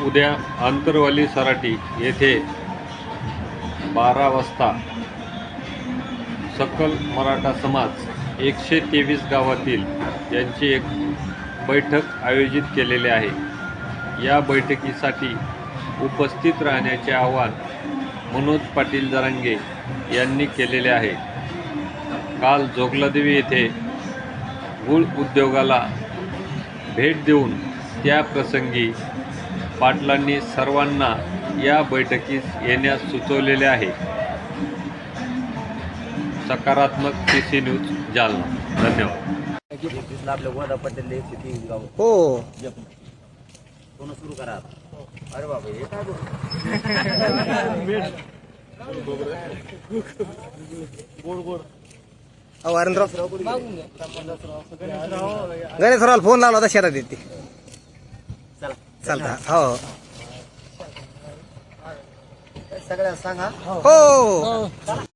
उद्या आंतरवाली सराटी येथे बारा वाजता सकल मराठा समाज एकशे तेवीस गावातील यांची एक बैठक आयोजित केलेली आहे. या बैठकीसाठी उपस्थित राहण्याचे आवाहन मनोज पाटील जरांगे यांनी केलेले आहे. काल जोगलादेवी येथे गुळ उद्योगाला भेट देऊन त्या प्रसंगी पाटलांनी सर्वांना या बैठकीस येण्यास सुचवलेले आहे. सकारात्मक सी सी न्यूज जालना. धन्यवाद. आपल्या हो. सुरू करा अरे बाबा हे काय गणेशराव फोन लावला होता शेतात येते. चालता हो. सगळ्या सांगा. हो.